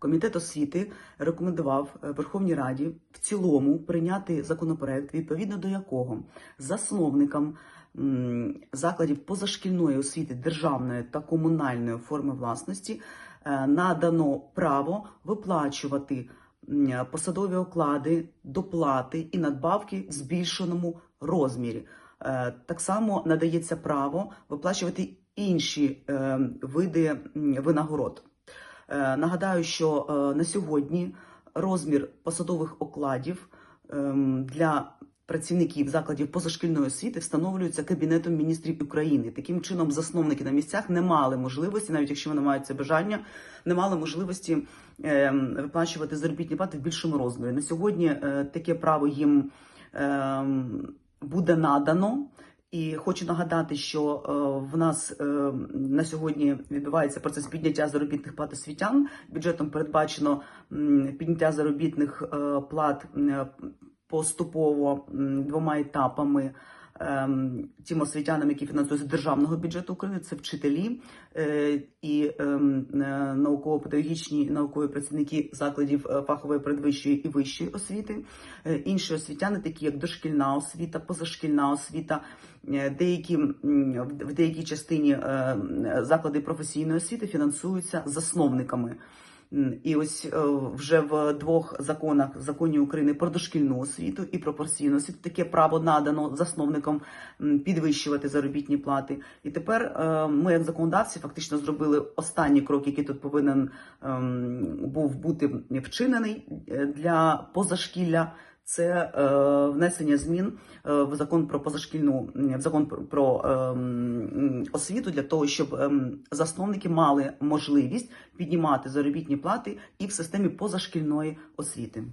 Комітет освіти рекомендував е, Верховній Раді в цілому прийняти законопроект, відповідно до якого засновникам закладів позашкільної освіти державної та комунальної форми власності е, надано право виплачувати посадові оклади, доплати і надбавки в збільшеному розмірі. Е, Так само надається право виплачувати інші види винагород. Е, Нагадаю, що е, на сьогодні розмір посадових окладів ем, для працівників закладів позашкільної освіти встановлюється Кабінетом міністрів України. Таким чином, засновники на місцях не мали можливості, навіть якщо вони мають це бажання, не мали можливості ем, виплачувати заробітні плати в більшому розмірі. На сьогодні е, таке право їм ем, буде надано. І хочу нагадати, що е, в нас е, на сьогодні відбувається процес підняття заробітних плат освітян. Бюджетом передбачено підняття заробітних е, плат поступово двома етапами. Ем, Тим освітянам, які фінансуються з державного бюджету України, це вчителі е, і ем, е, науково-педагогічні наукові працівники закладів е, фахової передвищої і вищої освіти. Інші освітяни, такі як дошкільна освіта, позашкільна освіта, деякі в деякій частині заклади професійної освіти фінансуються засновниками. І ось е, вже в двох законах законі України про дошкільну освіту і про професійну освіту таке право надано засновникам підвищувати заробітні плати. І тепер е, ми, як законодавці, фактично зробили останній крок, який тут повинен ем, був бути вчинений е, для позашкілля. Це е, внесення змін е, в закон про позашкільну в закон про ем, освіту для того, щоб ем, засновники мали можливість піднімати заробітні плати і в системі позашкільної освіти.